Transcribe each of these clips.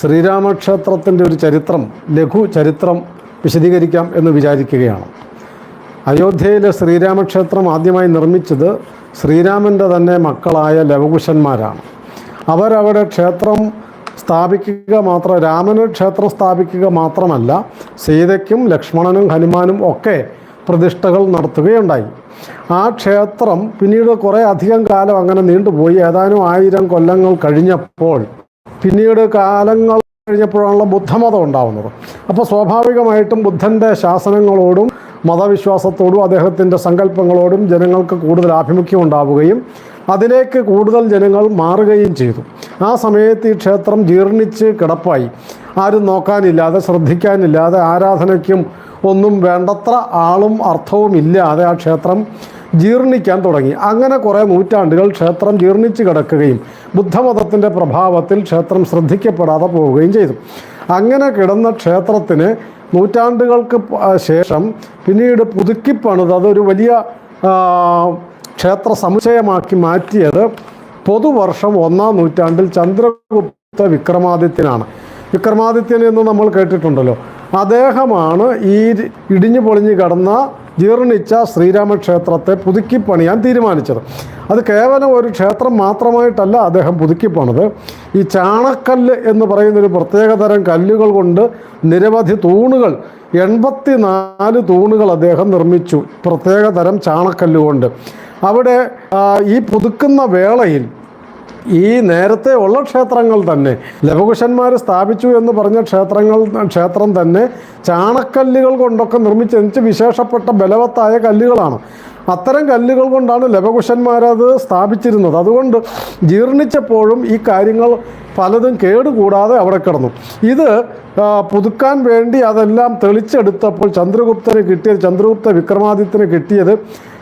ശ്രീരാമക്ഷേത്രത്തിന്റെ ഒരു ചരിത്രം ലഘു ചരിത്രം വിശദീകരിക്കാം എന്ന് വിചാരിക്കുകയാണ്. അയോധ്യയിലെ ശ്രീരാമക്ഷേത്രം ആദ്യമായി നിർമ്മിച്ചത് ശ്രീരാമന്റെ തന്നെ മക്കളായ ലവകുശന്മാരാണ്. അവരവിടെ ക്ഷേത്രം സ്ഥാപിക്കുക മാത്രം രാമന് ക്ഷേത്രം സ്ഥാപിക്കുക മാത്രമല്ല സീതയ്ക്കും ലക്ഷ്മണനും ഹനുമാനും ഒക്കെ പ്രതിഷ്ഠകൾ നടത്തുകയുണ്ടായി. ആ ക്ഷേത്രം പിന്നീട് കുറേ അധികം കാലം അങ്ങനെ നീണ്ടുപോയി. ഏതാനും ആയിരം കൊല്ലങ്ങൾ കഴിഞ്ഞപ്പോൾ പിന്നീട് കാലങ്ങൾ കഴിഞ്ഞപ്പോഴാണല്ലോ ബുദ്ധമതം ഉണ്ടാവുന്നത്. അപ്പോൾ സ്വാഭാവികമായിട്ടും ബുദ്ധന്റെ ശാസനങ്ങളോടും മതവിശ്വാസത്തോടും അദ്ദേഹത്തിന്റെ സങ്കല്പങ്ങളോടും ജനങ്ങൾക്ക് കൂടുതൽ ആഭിമുഖ്യം ഉണ്ടാവുകയും അതിലേക്ക് കൂടുതൽ ജനങ്ങൾ മാറുകയും ചെയ്തു. ആ സമയത്ത് ഈ ക്ഷേത്രം ജീർണിച്ച് കിടപ്പായി. ആരും നോക്കാനില്ലാതെ ശ്രദ്ധിക്കാനില്ലാതെ ആരാധനയ്ക്കും ഒന്നും വേണ്ടത്ര ആളും അർത്ഥവും ഇല്ലാതെ ആ ക്ഷേത്രം ജീർണിക്കാൻ തുടങ്ങി. അങ്ങനെ കുറേ നൂറ്റാണ്ടുകൾ ക്ഷേത്രം ജീർണിച്ച് കിടക്കുകയും ബുദ്ധമതത്തിന്റെ പ്രഭാവത്തിൽ ക്ഷേത്രം ശ്രദ്ധിക്കപ്പെടാതെ പോവുകയും ചെയ്തു. അങ്ങനെ കിടന്ന ക്ഷേത്രത്തിന് നൂറ്റാണ്ടുകൾക്ക് ശേഷം പിന്നീട് പുതുക്കിപ്പണിത് അതൊരു വലിയ ക്ഷേത്ര സമുച്ചയമാക്കി മാറ്റിയത് പൊതുവർഷം ഒന്നാം നൂറ്റാണ്ടിൽ ചന്ദ്രഗുപ്ത വിക്രമാദിത്യനാണ്. വിക്രമാദിത്യൻ എന്ന് നമ്മൾ കേട്ടിട്ടുണ്ടല്ലോ. അദ്ദേഹമാണ് ഈ ഇടിഞ്ഞു പൊളിഞ്ഞു കിടന്ന ജീർണിച്ച ശ്രീരാമക്ഷേത്രത്തെ പുതുക്കി പണിയാൻ തീരുമാനിച്ചത്. അത് കേവലം ഒരു ക്ഷേത്രം മാത്രമായിട്ടല്ല അദ്ദേഹം പുതുക്കി ഈ ചാണക്കല്ല് എന്ന് പറയുന്നൊരു പ്രത്യേകതരം കല്ലുകൾ കൊണ്ട് നിരവധി തൂണുകൾ എൺപത്തി നാല് തൂണുകൾ അദ്ദേഹം നിർമ്മിച്ചു. പ്രത്യേകതരം തരം ചാണക്കല്ലുകൊണ്ട് അവിടെ ഈ പുതുക്കുന്ന വേളയിൽ ഈ നേരത്തെ ഉള്ള ക്ഷേത്രങ്ങൾ തന്നെ. ലവകുശന്മാർ സ്ഥാപിച്ചു എന്ന് പറഞ്ഞ ക്ഷേത്രങ്ങൾ ക്ഷേത്രം തന്നെ ചാണക്കല്ലുകൾ കൊണ്ടൊക്കെ നിർമ്മിച്ച് വിശേഷപ്പെട്ട ബലവത്തായ കല്ലുകളാണ്. അത്തരം കല്ലുകൾ കൊണ്ടാണ് ലവകുശന്മാരത് സ്ഥാപിച്ചിരുന്നത്. അതുകൊണ്ട് ജീർണിച്ചപ്പോഴും ഈ കാര്യങ്ങൾ പലതും കേടുകൂടാതെ അവിടെ കിടന്നു. ഇത് പുതുക്കാൻ വേണ്ടി അതെല്ലാം തെളിച്ചെടുത്തപ്പോൾ ചന്ദ്രഗുപ്തന് കിട്ടിയത് ചന്ദ്രഗുപ്ത വിക്രമാദിത്യന് കിട്ടിയത്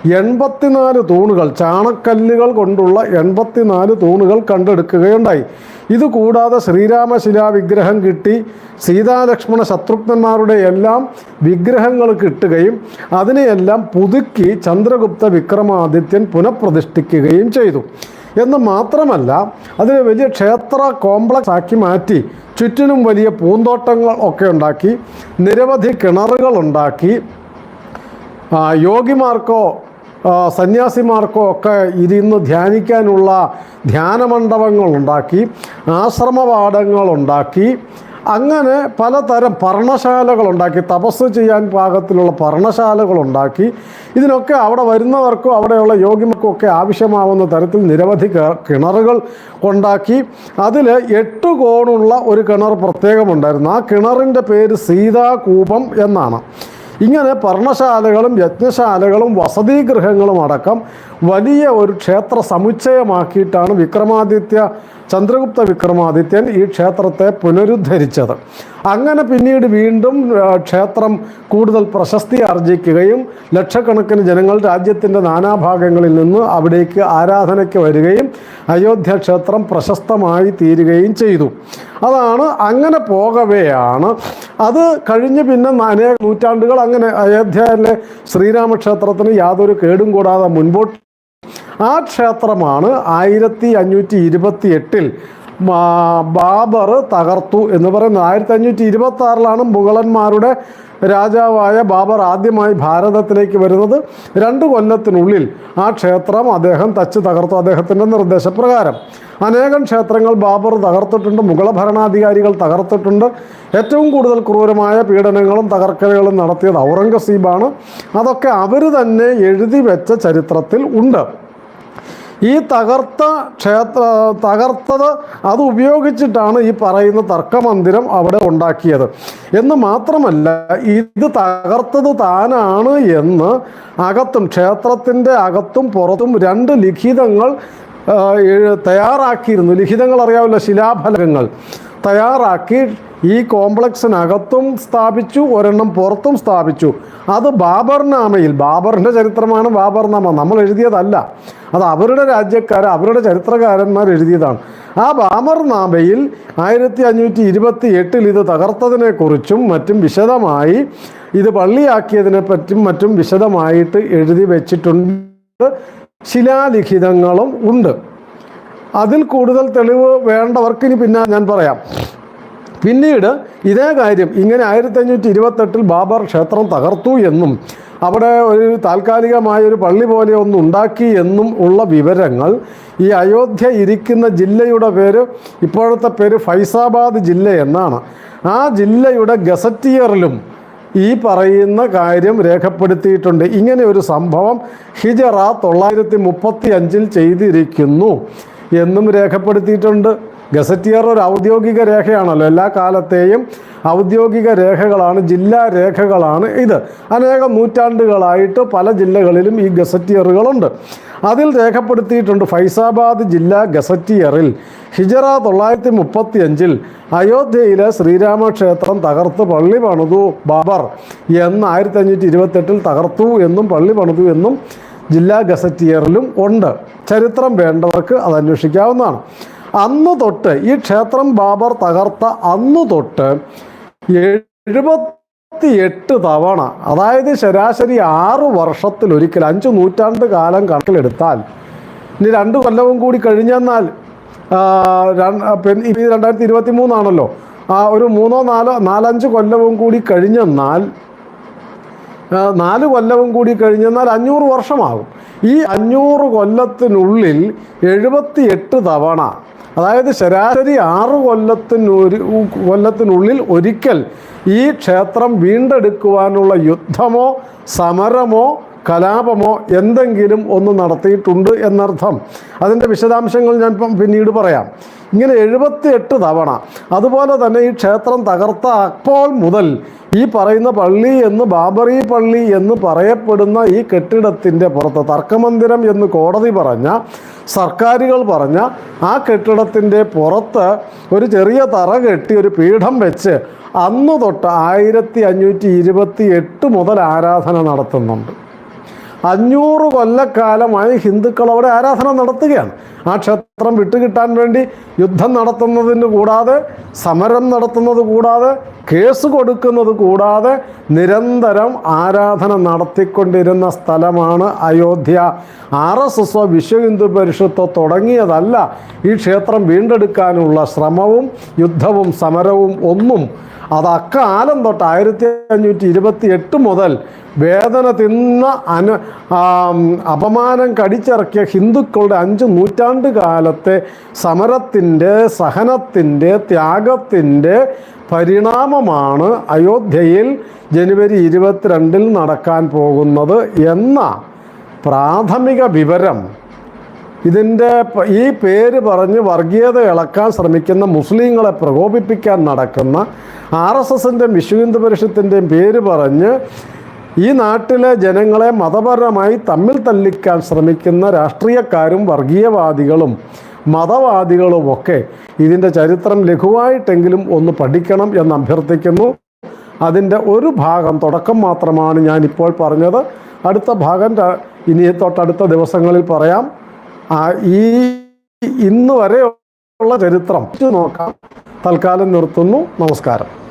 എൺപത്തിനാല് തൂണുകൾ ചാണക്കല്ലുകൾ കൊണ്ടുള്ള എൺപത്തിനാല് തൂണുകൾ കണ്ടെടുക്കുകയുണ്ടായി. ഇതുകൂടാതെ ശ്രീരാമശിലാ വിഗ്രഹം കിട്ടി സീതാലക്ഷ്മണ ശത്രുഘ്നന്മാരുടെ എല്ലാം വിഗ്രഹങ്ങൾ കിട്ടുകയും അതിനെയെല്ലാം പുതുക്കി ചന്ദ്രഗുപ്ത വിക്രമാദിത്യൻ പുനഃപ്രതിഷ്ഠിക്കുകയും ചെയ്തു. എന്ന് മാത്രമല്ല അതിനെ വലിയ ക്ഷേത്ര കോംപ്ലക്സ് ആക്കി മാറ്റി. ചുറ്റിനും വലിയ പൂന്തോട്ടങ്ങൾ ഒക്കെ ഉണ്ടാക്കി നിരവധി കിണറുകൾ ഉണ്ടാക്കി. യോഗിമാർക്കോ സന്യാസിമാർക്കോ ഒക്കെ ഇരുന്ന് ധ്യാനിക്കാനുള്ള ആശ്രമവാടങ്ങൾ ഉണ്ടാക്കി. അങ്ങനെ പലതരം പർണശാലകൾ ഉണ്ടാക്കി തപസ് ചെയ്യാൻ പാകത്തിലുള്ള പർണശാലകൾ ഉണ്ടാക്കി ഇതിനൊക്കെ അവിടെ വരുന്നവർക്കും അവിടെയുള്ള യോഗിമാർക്കും ഒക്കെ ആവശ്യമാവുന്ന തരത്തിൽ നിരവധി കിണറുകൾ ഉണ്ടാക്കി അതിൽ എട്ട് കോണുള്ള ഒരു കിണർ പ്രത്യേകമുണ്ടായിരുന്നു. ആ കിണറിന്റെ പേര് സീതാകൂപം എന്നാണ്. ഇങ്ങനെ പർണശാലകളും യജ്ഞശാലകളും വസതിഗൃഹങ്ങളും അടക്കം വലിയ ഒരു ക്ഷേത്ര സമുച്ചയമാക്കിയിട്ടാണ് വിക്രമാദിത്യ ചന്ദ്രഗുപ്ത വിക്രമാദിത്യൻ ഈ ക്ഷേത്രത്തെ പുനരുദ്ധരിച്ചത്. അങ്ങനെ പിന്നീട് വീണ്ടും ക്ഷേത്രം കൂടുതൽ പ്രശസ്തി ആർജിക്കുകയും ലക്ഷക്കണക്കിന് ജനങ്ങൾ രാജ്യത്തിന്റെ നാനാഭാഗങ്ങളിൽ നിന്ന് അവിടേക്ക് ആരാധനയ്ക്ക് വരികയും അയോധ്യ ക്ഷേത്രം പ്രശസ്തമായി തീരുകയും ചെയ്തു. അതാണ് അങ്ങനെ പോകവെയാണ്. അത് കഴിഞ്ഞ് പിന്നെ അനേക നൂറ്റാണ്ടുകൾ അങ്ങനെ അയോധ്യയിലെ ശ്രീരാമക്ഷേത്രത്തിന് യാതൊരു കേടും കൂടാതെ മുൻപോട്ട് ആ ക്ഷേത്രമാണ് ആയിരത്തി അഞ്ഞൂറ്റി ഇരുപത്തി എട്ടിൽ ബാബർ തകർത്തു എന്ന് പറയുന്നത്. ആയിരത്തി അഞ്ഞൂറ്റി ഇരുപത്തി ആറിലാണ് മുഗളന്മാരുടെ രാജാവായ ബാബർ ആദ്യമായി ഭാരതത്തിലേക്ക് വരുന്നത്. രണ്ട് കൊല്ലത്തിനുള്ളിൽ ആ ക്ഷേത്രം അദ്ദേഹം തച്ച് തകർത്തു അദ്ദേഹത്തിന്റെ നിർദ്ദേശപ്രകാരം. അനേകം ക്ഷേത്രങ്ങൾ ബാബർ തകർത്തിട്ടുണ്ട് മുഗള ഭരണാധികാരികൾ തകർത്തിട്ടുണ്ട്. ഏറ്റവും കൂടുതൽ ക്രൂരമായ പീഡനങ്ങളും തകർക്കലുകളും നടത്തിയത് ഔറംഗസീബാണ്. അതൊക്കെ അവർ തന്നെ എഴുതി വെച്ച ചരിത്രത്തിൽ ഉണ്ട്. ഈ തകർത്ത ക്ഷേത്ര തകർത്തത് അത് ഉപയോഗിച്ചിട്ടാണ് ഈ പറയുന്ന തർക്കമന്ദിരം അവിടെ ഉണ്ടാക്കിയത്. എന്ന് മാത്രമല്ല ഇത് തകർത്തത് താനാണ് എന്ന് അകത്തും ക്ഷേത്രത്തിന്റെ അകത്തും പുറത്തും രണ്ട് ലിഖിതങ്ങൾ തയ്യാറാക്കിയിരുന്നു. ലിഖിതങ്ങൾ അറിയാവില്ല ശിലാഫലകങ്ങൾ. തയ്യാറാക്കി ഈ കോംപ്ലക്സിനകത്തും സ്ഥാപിച്ചു ഒരെണ്ണം പുറത്തും സ്ഥാപിച്ചു. അത് ബാബർനാമയിൽ ബാബറിന്റെ ചരിത്രമാണ് ബാബർനാമ. നമ്മൾ എഴുതിയതല്ല. അത് അവരുടെ രാജ്യക്കാർ അവരുടെ ചരിത്രകാരന്മാർ എഴുതിയതാണ്. ആ ബാമർനാമയിൽ ആയിരത്തി അഞ്ഞൂറ്റി ഇരുപത്തി എട്ടിൽ ഇത് തകർത്തതിനെക്കുറിച്ചും മറ്റും വിശദമായി ഇത് പള്ളിയാക്കിയതിനെ പറ്റും മറ്റും വിശദമായിട്ട് എഴുതി വെച്ചിട്ടുണ്ട്. ശിലാലിഖിതങ്ങളും ഉണ്ട്. അതിൽ കൂടുതൽ തെളിവ് വേണ്ടവർക്ക് ഇനി പിന്നെ ഞാൻ പറയാം. പിന്നീട് ഇതേ കാര്യം ഇങ്ങനെ ആയിരത്തി അഞ്ഞൂറ്റി ഇരുപത്തെട്ടിൽ ബാബർ ക്ഷേത്രം തകർത്തു എന്നും അവിടെ ഒരു താൽക്കാലികമായ ഒരു പള്ളി പോലെ ഒന്ന് ഉണ്ടാക്കി എന്നും ഉള്ള വിവരങ്ങൾ. ഈ അയോധ്യ ഇരിക്കുന്ന ജില്ലയുടെ പേര് ഇപ്പോഴത്തെ പേര് ഫൈസാബാദ് ജില്ല എന്നാണ്. ആ ജില്ലയുടെ ഗസറ്റിയറിലും ഈ പറയുന്ന കാര്യം രേഖപ്പെടുത്തിയിട്ടുണ്ട്. ഇങ്ങനെ ഒരു സംഭവം ഹിജറ തൊള്ളായിരത്തി മുപ്പത്തി അഞ്ചിൽ ചെയ്തിരിക്കുന്നു എന്നും രേഖപ്പെടുത്തിയിട്ടുണ്ട്. ഗസറ്റിയർ ഒരു ഔദ്യോഗിക രേഖയാണല്ലോ. എല്ലാ കാലത്തെയും ഔദ്യോഗിക രേഖകളാണ് ജില്ലാ രേഖകളാണ് ഇത്. അനേകം നൂറ്റാണ്ടുകളായിട്ട് പല ജില്ലകളിലും ഈ ഗസറ്റിയറുകളുണ്ട്. അതിൽ രേഖപ്പെടുത്തിയിട്ടുണ്ട് ഫൈസാബാദ് ജില്ലാ ഗസറ്റിയറിൽ ഹിജറ തൊള്ളായിരത്തി മുപ്പത്തി അഞ്ചിൽ അയോധ്യയിലെ ശ്രീരാമക്ഷേത്രം തകർത്ത് പള്ളി പണിതു ബാബർ എന്ന് ആയിരത്തി അഞ്ഞൂറ്റി ഇരുപത്തെട്ടിൽ തകർത്തു എന്നും പള്ളി പണിതു എന്നും ജില്ലാ ഗസറ്റിയറിലും ഉണ്ട്. ചരിത്രം വേണ്ടവർക്ക് അത് അന്വേഷിക്കാവുന്നതാണ് അന്ന് തൊട്ട് ഈ ക്ഷേത്രം ബാബർ തകർത്ത അന്ന് തൊട്ട് എഴുപത്തി എട്ട് തവണ അതായത് ശരാശരി ആറ് വർഷത്തിലൊരിക്കൽ അഞ്ച് നൂറ്റാണ്ട് കാലം കണക്കിലെടുത്താൽ ഇനി രണ്ട് കൊല്ലവും കൂടി കഴിഞ്ഞെന്നാൽ രണ്ടായിരത്തി ഇരുപത്തി മൂന്നാണല്ലോ ആ ഒരു മൂന്നോ നാലോ നാലഞ്ച് കൊല്ലവും കൂടി കഴിഞ്ഞെന്നാൽ നാല് കൊല്ലവും കൂടി കഴിഞ്ഞെന്നാൽ അഞ്ഞൂറ് വർഷമാകും. ഈ അഞ്ഞൂറ് കൊല്ലത്തിനുള്ളിൽ എഴുപത്തി എട്ട് തവണ അതായത് ശരാശരി ആറ് കൊല്ലത്തിനൊരു കൊല്ലത്തിനുള്ളിൽ ഒരിക്കൽ ഈ ക്ഷേത്രം വീണ്ടെടുക്കുവാനുള്ള യുദ്ധമോ സമരമോ കലാപമോ എന്തെങ്കിലും ഒന്ന് നടത്തിയിട്ടുണ്ട് എന്നർത്ഥം. അതിന്റെ വിശദാംശങ്ങൾ ഞാൻ പിന്നീട് പറയാം. ഇങ്ങനെ എഴുപത്തിയെട്ട് തവണ. അതുപോലെ തന്നെ ഈ ക്ഷേത്രം തകർത്ത അപ്പോൾ മുതൽ ഈ പറയുന്ന പള്ളി എന്ന് ബാബറി പള്ളി എന്ന് പറയപ്പെടുന്ന ഈ കെട്ടിടത്തിന്റെ പുറത്ത് തർക്കമന്ദിരം എന്ന് കോടതി പറഞ്ഞ സർക്കാരുകൾ പറഞ്ഞ ആ കെട്ടിടത്തിന്റെ പുറത്ത് ഒരു ചെറിയ തറ കെട്ടി ഒരു പീഠം വെച്ച് അന്ന് തൊട്ട് ആയിരത്തി അഞ്ഞൂറ്റി ഇരുപത്തി എട്ട് മുതൽ ആരാധന നടത്തുന്നുണ്ട്. അഞ്ഞൂറ് കൊല്ലക്കാലമായി ഹിന്ദുക്കൾ അവിടെ ആരാധന നടത്തുകയാണ്. ആ ക്ഷേത്രം വിട്ടുകിട്ടാൻ വേണ്ടി യുദ്ധം നടത്തുന്നതിന് കൂടാതെ സമരം നടത്തുന്നത് കൂടാതെ കേസ് കൊടുക്കുന്നത് കൂടാതെ നിരന്തരം ആരാധന നടത്തിക്കൊണ്ടിരുന്ന സ്ഥലമാണ് അയോധ്യ. ആർ എസ് എസോ വിശ്വ ഹിന്ദു പരിഷത്തോ തുടങ്ങിയതല്ല ഈ ക്ഷേത്രം വീണ്ടെടുക്കാനുള്ള ശ്രമവും യുദ്ധവും സമരവും ഒന്നും അത് അക്കാലം തൊട്ട് ആയിരത്തി അഞ്ഞൂറ്റി ഇരുപത്തി എട്ട് മുതൽ വേദന തിന്ന അന അപമാനം കടിച്ചിറക്കിയ ഹിന്ദുക്കളുടെ അഞ്ച് നൂറ്റാണ്ട് കാലത്തെ സമരത്തിന്റെ സഹനത്തിന്റെ ത്യാഗത്തിന്റെ പരിണാമമാണ് അയോധ്യയിൽ ജനുവരി ഇരുപത്തിരണ്ടിൽ നടക്കാൻ പോകുന്നത് എന്ന പ്രാഥമിക വിവരം ഇതിന്റെ ഈ പേര് പറഞ്ഞ് വർഗീയത ഇളക്കാൻ ശ്രമിക്കുന്ന മുസ്ലിങ്ങളെ പ്രകോപിപ്പിക്കാൻ നടക്കുന്ന ആർ എസ് എസിന്റെയും വിശ്വ ഹിന്ദു പരിഷത്തിന്റെയും പേര് പറഞ്ഞ് ഈ നാട്ടിലെ ജനങ്ങളെ മതപരമായി തമ്മിൽ തല്ലിക്കാൻ ശ്രമിക്കുന്ന രാഷ്ട്രീയക്കാരും വർഗീയവാദികളും മതവാദികളുമൊക്കെ ഇതിന്റെ ചരിത്രം ലഘുവായിട്ടെങ്കിലും ഒന്ന് പഠിക്കണം എന്ന് അഭ്യർത്ഥിക്കുന്നു. അതിന്റെ ഒരു ഭാഗം തുടക്കം മാത്രമാണ് ഞാനിപ്പോൾ പറഞ്ഞത്. അടുത്ത ഭാഗം ഇനി തൊട്ടടുത്ത ദിവസങ്ങളിൽ പറയാം. ഈ ഇന്ന് വരെയുള്ള ചരിത്രം നോക്കാം. തൽക്കാലം നിർത്തുന്നു. നമസ്കാരം.